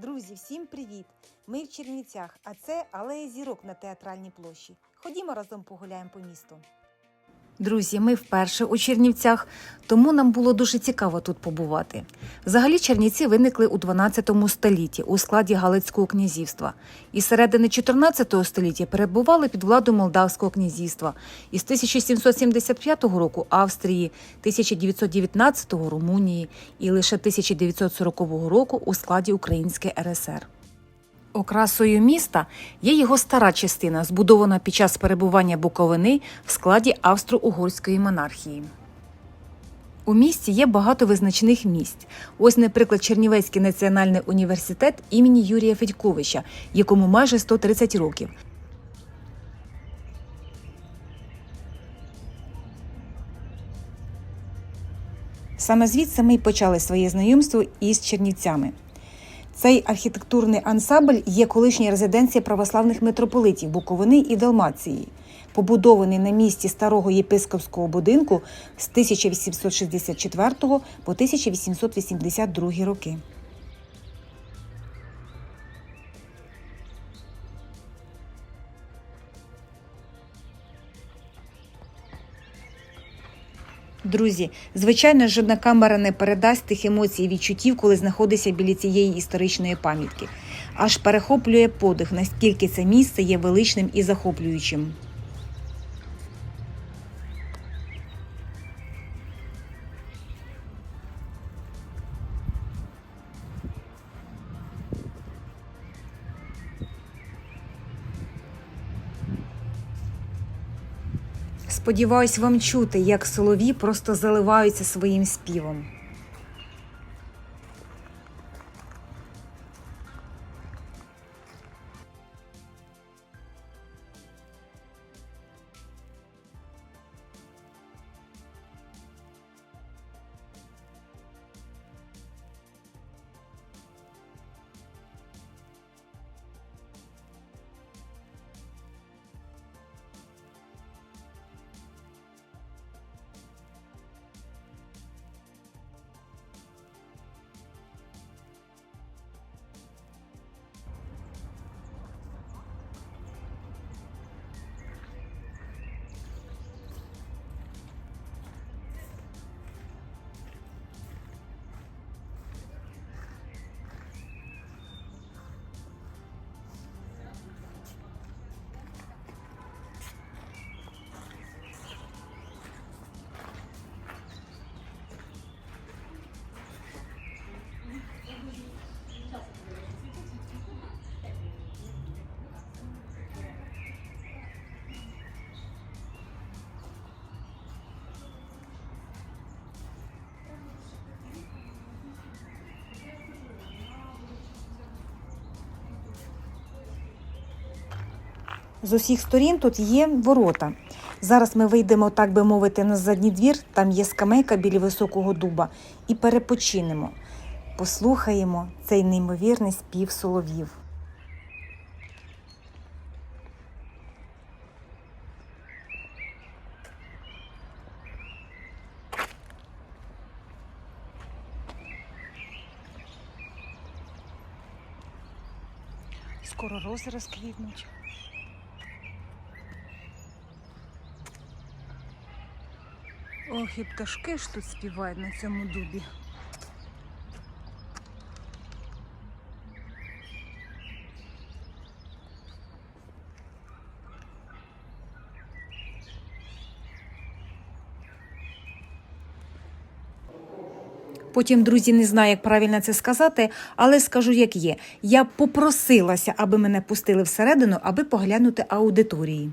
Друзі, всім привіт! Ми в Чернівцях, а це алея зірок на театральній площі. Ходімо разом погуляємо по місту. Друзі, ми вперше у Чернівцях, тому нам було дуже цікаво тут побувати. Взагалі Чернівці виникли у 12 столітті у складі Галицького князівства. І середини 14 століття перебували під владою Молдавського князівства. І з 1775 року Австрії, 1919 Румунії і лише 1940 року у складі Української РСР. Окрасою міста є його стара частина, збудована під час перебування Буковини в складі Австро-Угорської монархії. У місті є багато визначних місць. Ось, наприклад, Чернівецький національний університет імені Юрія Федьковича, якому майже 130 років. Саме звідси ми й почали своє знайомство із Чернівцями. Цей архітектурний ансамбль є колишня резиденція православних митрополитів Буковини і Далмації, побудований на місці старого єпископського будинку з 1864 по 1882 роки. Друзі, звичайно, жодна камера не передасть тих емоцій і відчуттів, коли знаходиться біля цієї історичної пам'ятки. Аж перехоплює подих, наскільки це місце є величним і захоплюючим. Сподіваюсь вам чути, як солові просто заливаються своїм співом. З усіх сторін тут є ворота. Зараз ми вийдемо, так би мовити, на задній двір, там є скамейка біля високого дуба, і перепочинемо. Послухаємо цей неймовірний спів соловів. Скоро рози розквітнуть. Ох, і пташки ж тут співають на цьому дубі. Потім, друзі, не знаю, як правильно це сказати, але скажу, як є. Я попросилася, аби мене пустили всередину, аби поглянути аудиторії.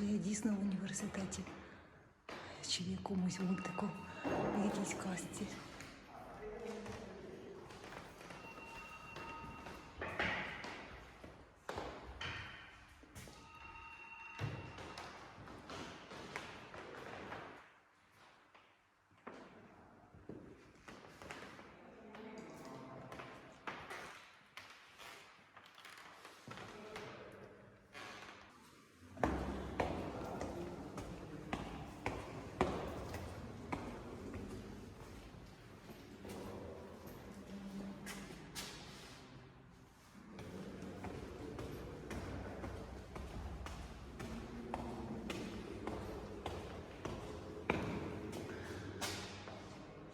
Чи я дійсно в університеті? Чи в якомусь мультику, в якійсь казці.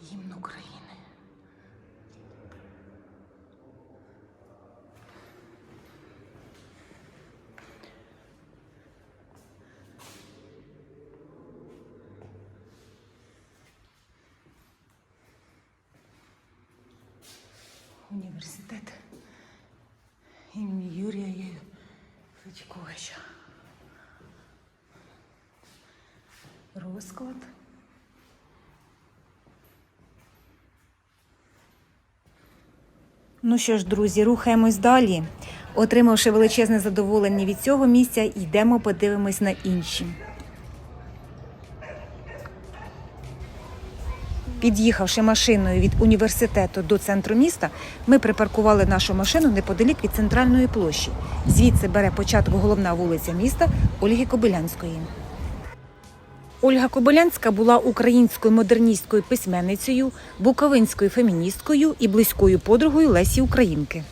Гімн України. Університет імені Юрія Федьковича. Розклад. Ну що ж, друзі, рухаємось далі. Отримавши величезне задоволення від цього місця, йдемо подивимось на інші. Під'їхавши машиною від університету до центру міста, ми припаркували нашу машину неподалік від центральної площі. Звідси бере початок головна вулиця міста Ольги Кобилянської. Ольга Кобилянська була українською модерністкою письменницею, буковинською феміністкою і близькою подругою Лесі Українки.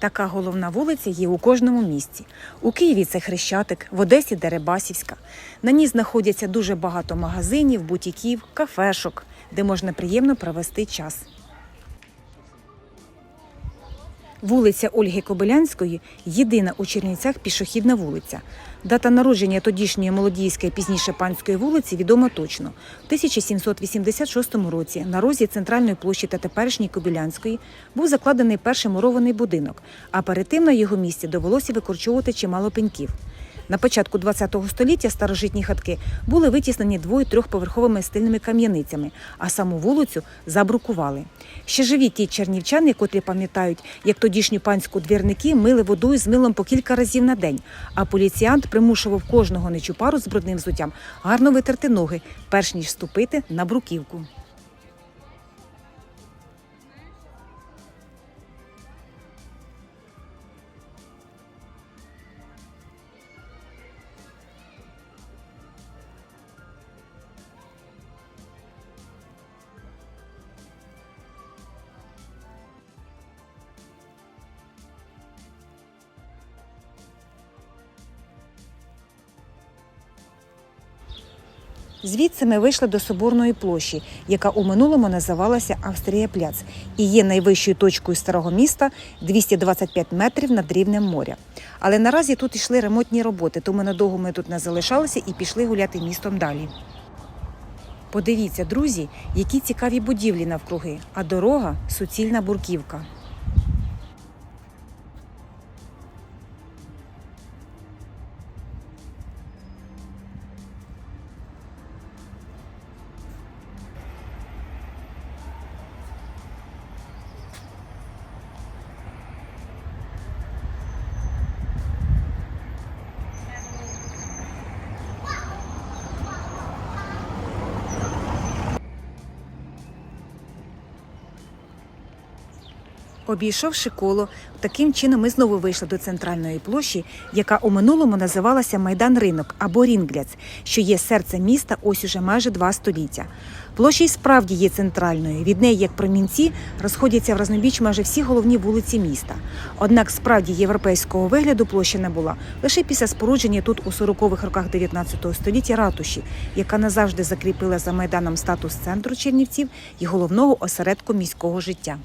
Така головна вулиця є у кожному місті. У Києві це Хрещатик, в Одесі Дерибасівська. На ній знаходяться дуже багато магазинів, бутіків, кафешок, де можна приємно провести час. Вулиця Ольги Кобилянської єдина у Чернівцях пішохідна вулиця. Дата народження тодішньої молодійської пізніше панської вулиці відома точно. В 1786 році на розі центральної площі та теперішньої Кобілянської був закладений перший мурований будинок, а перед тим на його місці довелося викорчовувати чимало пеньків. На початку ХХ століття старожитні хатки були витіснені дво- і трьохповерховими стильними кам'яницями, а саму вулицю забрукували. Ще живі ті чернівчани, котрі пам'ятають, як тодішню панську двірники мили водою з милом по кілька разів на день, а поліціянт примушував кожного нечупару з брудним взуттям гарно витерти ноги, перш ніж вступити на бруківку. Звідси ми вийшли до Соборної площі, яка у минулому називалася Австрія Пляц і є найвищою точкою старого міста 225 метрів над рівнем моря. Але наразі тут йшли ремонтні роботи, тому надовго ми тут не залишалися і пішли гуляти містом далі. Подивіться, друзі, які цікаві будівлі навкруги, а дорога суцільна бурківка. Обійшовши коло, таким чином ми знову вийшли до центральної площі, яка у минулому називалася Майдан Ринок або Рінгляц, що є серцем міста ось уже майже два століття. Площа й справді є центральною. Від неї, як промінці, розходяться в разнобіч майже всі головні вулиці міста. Однак справді європейського вигляду площа не була лише після спорудження тут у 40-х роках 19 століття ратуші, яка назавжди закріпила за майданом статус центру Чернівців і головного осередку міського життя.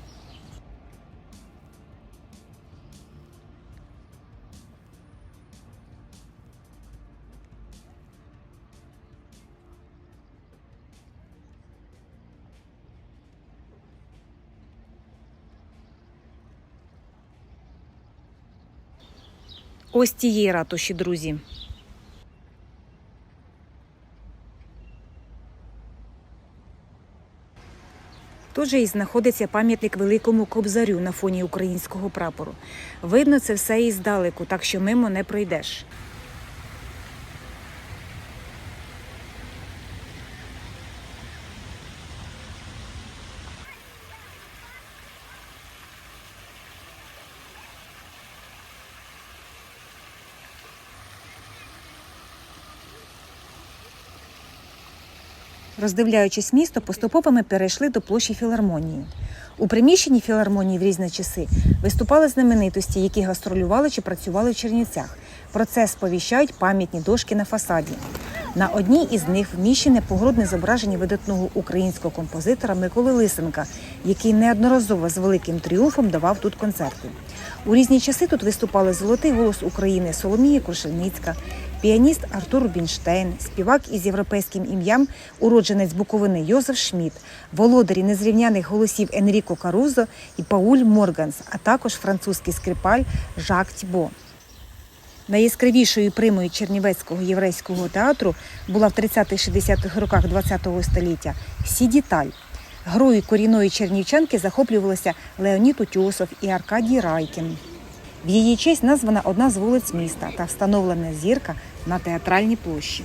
Ось тієї ратуші, друзі. Тут же і знаходиться пам'ятник великому кобзарю на фоні українського прапору. Видно це все і здалеку, так що мимо не пройдеш. Роздивляючись місто, поступово ми перейшли до площі філармонії. У приміщенні філармонії в різні часи виступали знаменитості, які гастролювали чи працювали в Чернівцях. Про це сповіщають пам'ятні дошки на фасаді. На одній із них вміщене погрудне зображення видатного українського композитора Миколи Лисенка, який неодноразово з великим тріумфом давав тут концерти. У різні часи тут виступали золотий голос України Соломія Крушельницька, піаніст Артур Рубінштейн, співак із європейським ім'ям, уродженець Буковини Йозеф Шмідт, володарі незрівняних голосів Енріко Карузо і Пауль Морганс, а також французький скрипаль Жак Тібо. Найяскравішою примою Чернівецького єврейського театру була в 30-60-х роках ХХ століття Сідіталь. Грою корінної чернівчанки захоплювалися Леонід Утьосов і Аркадій Райкін. В її честь названа одна з вулиць міста та встановлена зірка на театральній площі.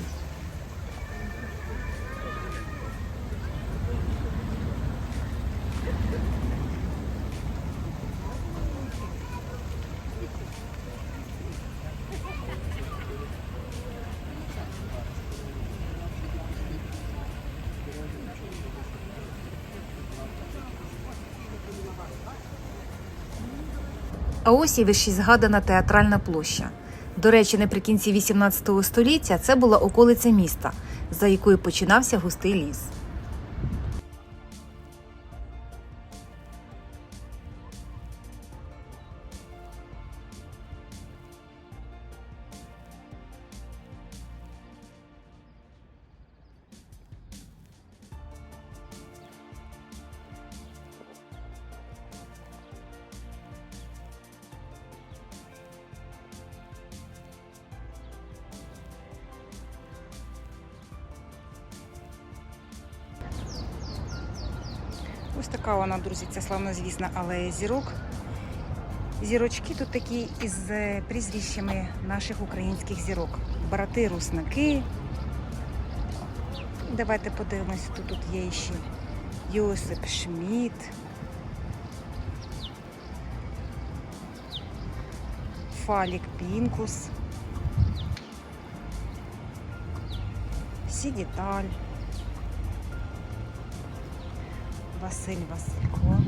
А ось і вище згадана театральна площа. До речі, наприкінці 18 століття це була околиця міста, за якою починався густий ліс. Ось така вона, друзі, ця славнозвісна алея зірок. Зірочки тут такі із е, прізвищами наших українських зірок. Брати Руснаки. Давайте подивимось, хто тут є ще. Йосип Шмідт. Фалік Пінкус. Сідіталь. Василь Василько,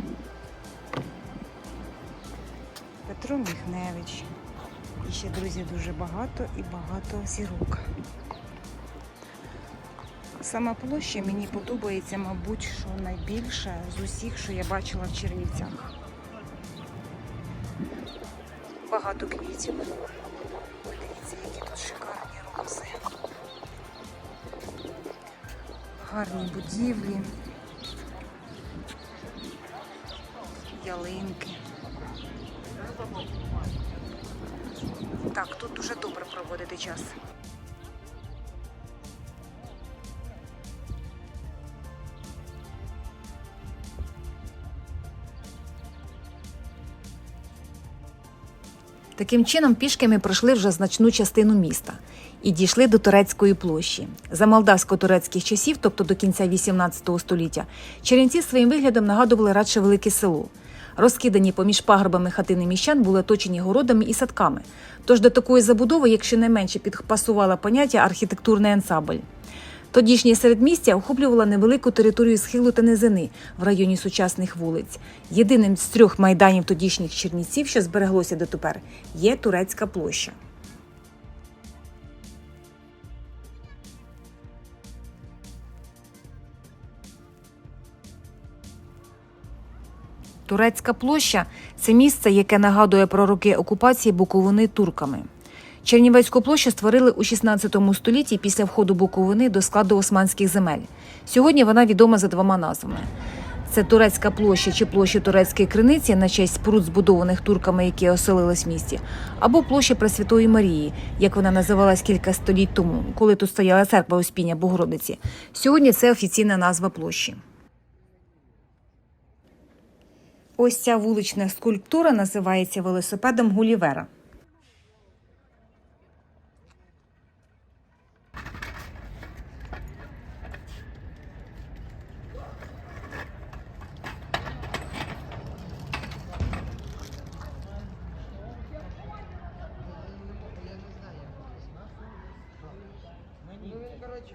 Петро Міхневич. І ще, друзі, дуже багато і багато зірок. Сама площа мені подобається, мабуть, що найбільше з усіх, що я бачила в Чернівцях. Багато квітів. Подивіться, які тут шикарні рози. Гарні будівлі. Ялинки. Так, тут дуже добре проводити час. Таким чином, пішки ми пройшли вже значну частину міста і дійшли до турецької площі. За молдавсько-турецьких часів, тобто до кінця 18 століття, черенці своїм виглядом нагадували радше велике село. Розкидані поміж пагорбами хатини міщан були оточені городами і садками. Тож до такої забудови, якщо не менше, підпасувало поняття архітектурний ансамбль. Тодішнє середмістя охоплювало невелику територію схилу та низини в районі сучасних вулиць. Єдиним з трьох майданів тодішніх чернівців, що збереглося дотепер, є турецька площа. Турецька площа це місце, яке нагадує про роки окупації Буковини турками. Чернівецьку площу створили у 16 столітті після входу Буковини до складу османських земель. Сьогодні вона відома за двома назвами. Це турецька площа чи площа турецької криниці на честь споруд, збудованих турками, які оселились в місті, або площа Пресвятої Марії, як вона називалась кілька століть тому, коли тут стояла церква Успіння Богородиці. Сьогодні це офіційна назва площі. Ось ця вулична скульптура називається велосипедом Гулівера. Короче.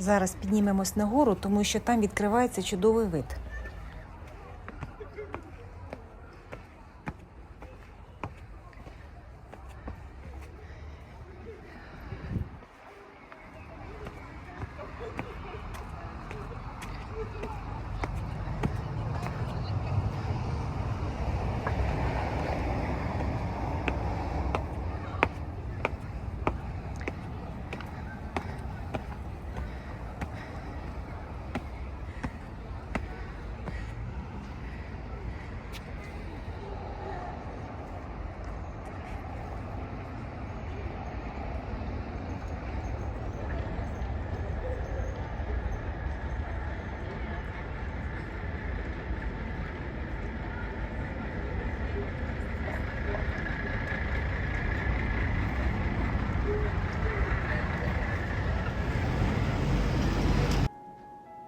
Зараз піднімемось нагору, тому що там відкривається чудовий вид.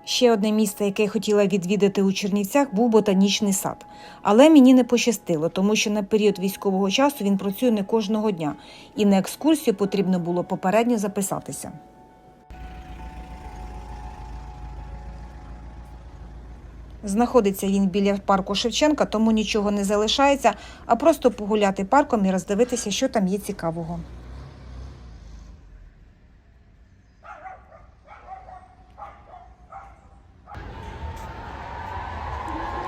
Ще одне місце, яке я хотіла відвідати у Чернівцях, був ботанічний сад. Але мені не пощастило, тому що на період військового часу він працює не кожного дня, і на екскурсію потрібно було попередньо записатися. Знаходиться він біля парку Шевченка, тому нічого не залишається, а просто погуляти парком і роздивитися, що там є цікавого.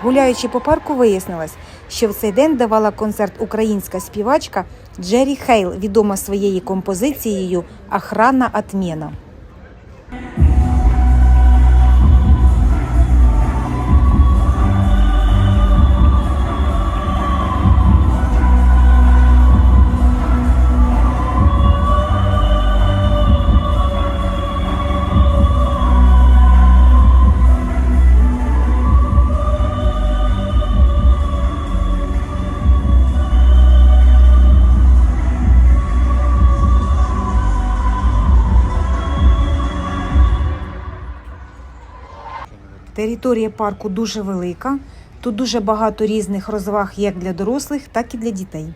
Гуляючи по парку, вияснилось, що в цей день давала концерт українська співачка Джері Хейл, відома своєю композицією Охрана отмена. Територія парку дуже велика. Тут дуже багато різних розваг як для дорослих, так і для дітей.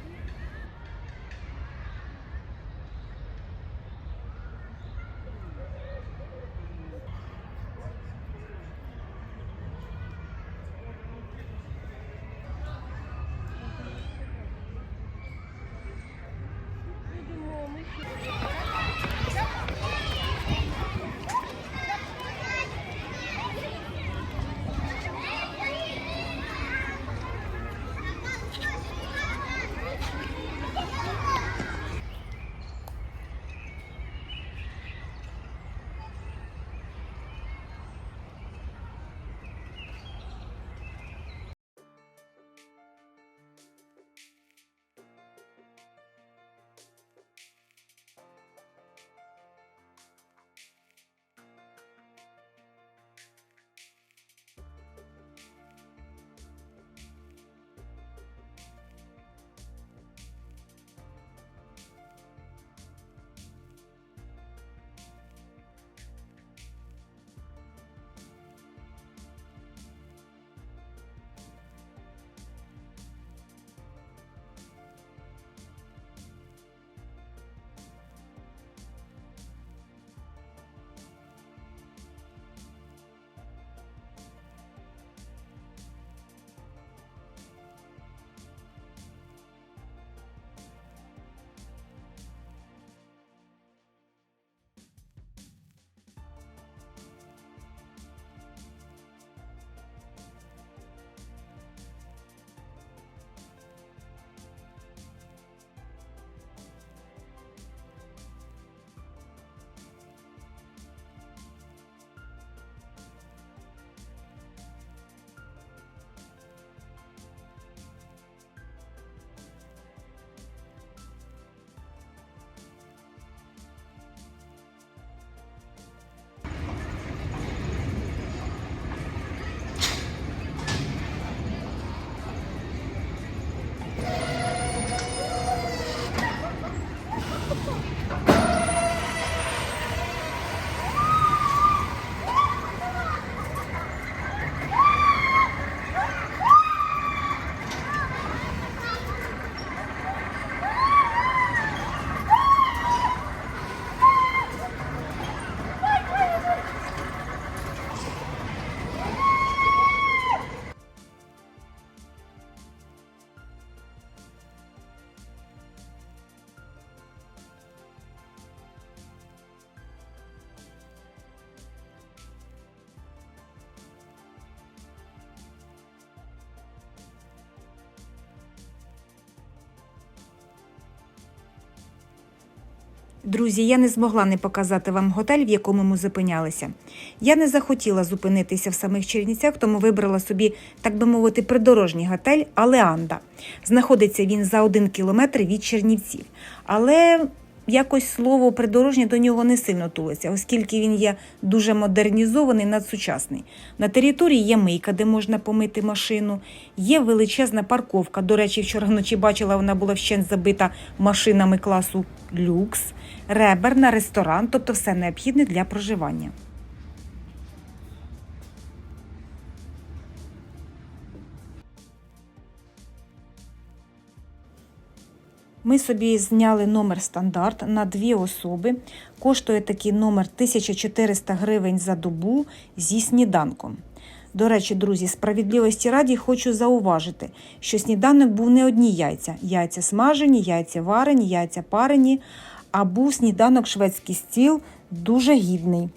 Друзі, я не змогла не показати вам готель, в якому ми зупинялися. Я не захотіла зупинитися в самих Чернівцях, тому вибрала собі, так би мовити, придорожній готель Алеанда. Знаходиться він за один кілометр від Чернівців. Але якось слово придорожнє до нього не сильно тулиться, оскільки він є дуже модернізований, надсучасний. На території є мийка, де можна помити машину, є величезна парковка. До речі, вчора вночі бачила, вона була вщент забита машинами класу люкс, реберна, ресторан, тобто все необхідне для проживання. Ми собі зняли номер стандарт на дві особи. Коштує такий номер 1400 гривень за добу зі сніданком. До речі, друзі, справедливості раді хочу зауважити, що сніданок був не одні яйця: яйця смажені, яйця варені, яйця парені, а був сніданок шведський стіл дуже гідний.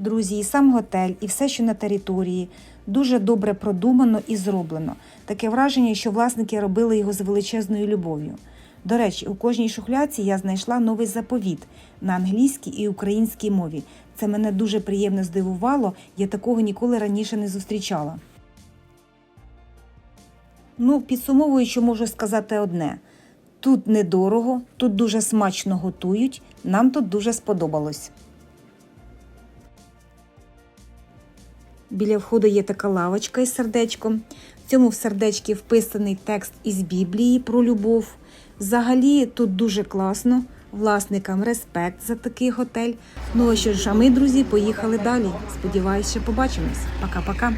Друзі, і сам готель, і все, що на території, дуже добре продумано і зроблено. Таке враження, що власники робили його з величезною любов'ю. До речі, у кожній шухляці я знайшла новий заповіт на англійській і українській мові. Це мене дуже приємно здивувало, я такого ніколи раніше не зустрічала. Ну, підсумовуючи, можу сказати одне: тут недорого, тут дуже смачно готують, нам тут дуже сподобалось. Біля входу є така лавочка із сердечком. В цьому в сердечці вписаний текст із Біблії про любов. Взагалі тут дуже класно. Власникам респект за такий готель. Ну а що ж, а ми, друзі, поїхали далі. Сподіваюсь, що побачимось. Пока-пока.